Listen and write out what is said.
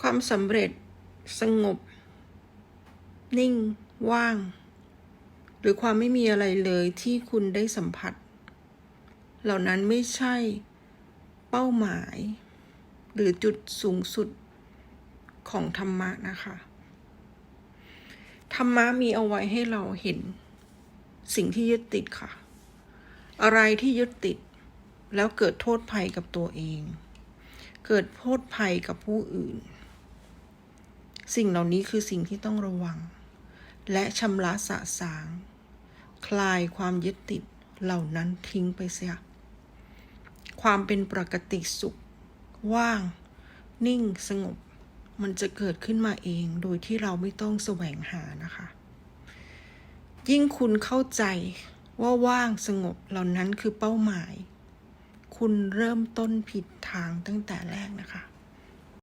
ความสำเร็จสงบ นิ่ง ว่าง หรือความไม่มีอะไรเลยที่คุณได้สัมผัส เหล่านั้นไม่ใช่เป้าหมาย หรือจุดสูงสุดของธรรมะนะคะ ธรรมะมีเอาไว้ให้เราเห็น สิ่งที่ยึดติดค่ะ อะไรที่ยึดติด แล้วเกิดโทษภัยกับตัวเอง เกิดโทษภัยกับผู้อื่น สิ่งเหล่านี้คือสิ่งที่ต้องระวัง และชำระสะสาง คลายความยึดติดเหล่านั้นทิ้งไปเสีย ความเป็นปกติสุข ว่าง นิ่งสงบ มันจะเกิดขึ้นมาเองโดยที่เราไม่ต้องแสวงหานะคะ ยิ่งคุณเข้าใจว่าว่างสงบเหล่านั้นคือเป้าหมาย คุณเริ่มต้นผิดทางตั้งแต่แรกนะคะ